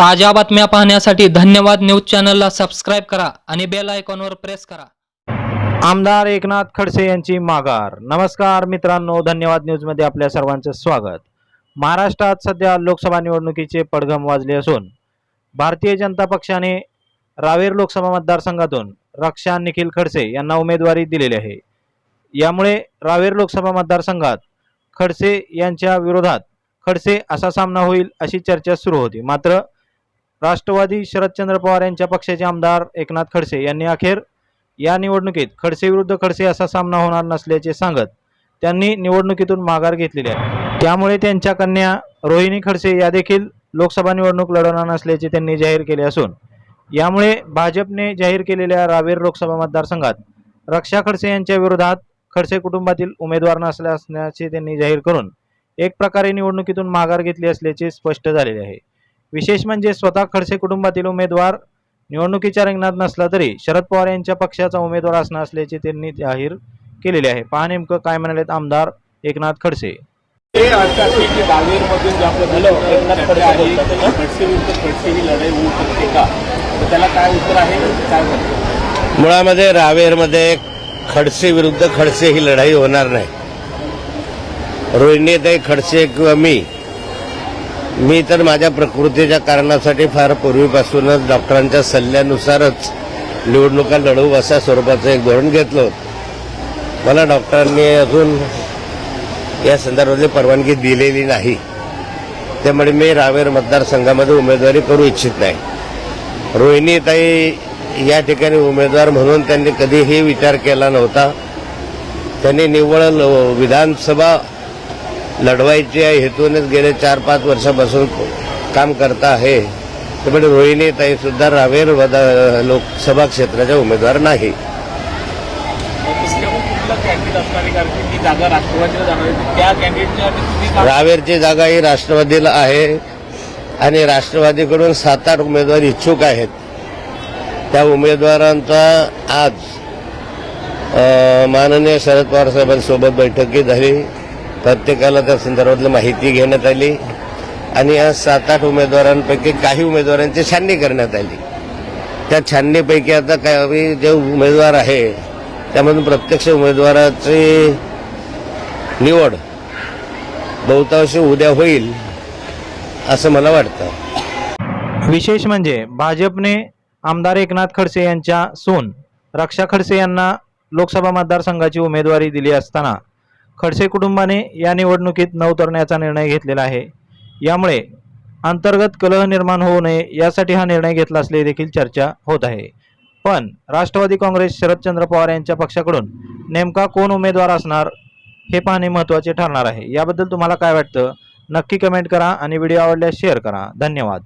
ताज्या बातम्या पाहण्यासाठी धन्यवाद न्यूज चॅनलला सबस्क्राईब करा आणि बेल आयकॉनवर प्रेस करा. आमदार एकनाथ खडसे यांची माघार. नमस्कार मित्रांनो धन्यवाद न्यूजमध्ये आपल्या सर्वांचं स्वागत. महाराष्ट्रात सध्या लोकसभा निवडणुकीचे पडघम वाजले असून भारतीय जनता पक्षाने रावेर लोकसभा मतदारसंघातून रक्षा निखिल खडसे यांना उमेदवारी दिलेली आहे. यामुळे रावेर लोकसभा मतदारसंघात खडसे यांच्या विरोधात खडसे असा सामना होईल अशी चर्चा सुरू होती. मात्र राष्ट्रवादी शरदचंद्र पवार यांच्या पक्षाचे आमदार एकनाथ खडसे यांनी अखेर या निवडणुकीत खडसे विरुद्ध खडसे असा सामना होणार नसल्याचे सांगत त्यांनी निवडणुकीतून माघार घेतलेली आहे. त्यामुळे त्यांच्या कन्या रोहिणी खडसे या देखील लोकसभा निवडणूक लढवणार नसल्याचे त्यांनी जाहीर केले असून यामुळे भाजपने जाहीर केलेल्या रावेर लोकसभा मतदारसंघात रक्षा खडसे यांच्या विरोधात खडसे कुटुंबातील उमेदवार नसल्या असण्याचे त्यांनी जाहीर करून एक प्रकारे निवडणुकीतून माघार घेतली असल्याचे स्पष्ट झालेले आहे. विशेष म्हणजे स्वतः खडसे कुटुंबातील उमेदवार निवडणुकीच्या रिंगणात नसला तरी शरद पवार यांच्या पक्षाचा उमेदवार असणार असल्याचे त्यांनी जाहीर केलेले आहे. पहा नेमकं काय म्हणालेत आमदार एकनाथ खडसे. ते आता की जे बावेरमधून जे आपलं झालं एकनाथ खडसे आहे त्याच्या खडसे विरुद्ध खडसे ही लढाई होऊ शकते का? तर त्याला काय उत्तर आहे? काय म्हणतो मुळामध्ये रावेरमध्ये खडसे विरुद्ध खडसे ही लढाई होणार नाही. रोहिणीताई खडसे किंवा मी मी तर माझ्या प्रकृतीच्या कारणासाठी फार पूर्वीपासूनच डॉक्टरांच्या सल्ल्यानुसारच निवडणुका लढवू अशा स्वरूपाचं एक धोरण घेतलं होतं. मला डॉक्टरांनी अजून या संदर्भातली परवानगी दिलेली नाही. त्यामुळे मी रावेर मतदारसंघामध्ये उमेदवारी करू इच्छित नाही. रोहिणीताई या ठिकाणी उमेदवार म्हणून त्यांनी कधीही विचार केला नव्हता. त्यांनी निव्वळ विधानसभा लढवायची या हेतूनच गेले चार पाच वर्षापासून काम करता आहे. त्यामुळे रोहिणीताई सुद्धा रावेर लोकसभा क्षेत्राच्या उमेदवार नाही. रावेरची जागा ही राष्ट्रवादीला आहे. आणि राष्ट्रवादीकडून सात आठ उमेदवार इच्छुक आहेत. त्या उमेदवारांचा आज माननीय शरद पवार साहेबांसोबत बैठकी झाली. प्रत्येकाला त्या संदर्भातली माहिती घेण्यात आली आणि या सात आठ उमेदवारांपैकी काही उमेदवारांची छाननी करण्यात आली. त्या छाननीपैकी आता काही जे उमेदवार आहे त्यामधून प्रत्यक्ष उमेदवाराची निवड बहुतांशी उद्या होईल असं मला वाटतं. विशेष म्हणजे भाजपने आमदार एकनाथ खडसे यांच्या सून रक्षा खडसे यांना लोकसभा मतदारसंघाची उमेदवारी दिली असताना खडसे कुटुंबाने या निवडणुकीत न उतरण्याचा निर्णय घेतलेला आहे. यामुळे अंतर्गत कलह निर्माण होऊ नये यासाठी हा निर्णय घेतला असले देखील चर्चा होत आहे. पण राष्ट्रवादी काँग्रेस शरदचंद्र पवार यांच्या पक्षाकडून नेमका कोण उमेदवार असणार हे पाहणे महत्त्वाचे ठरणार आहे. याबद्दल तुम्हाला काय वाटतं? नक्की कमेंट करा आणि व्हिडिओ आवडल्यास शेअर करा. धन्यवाद.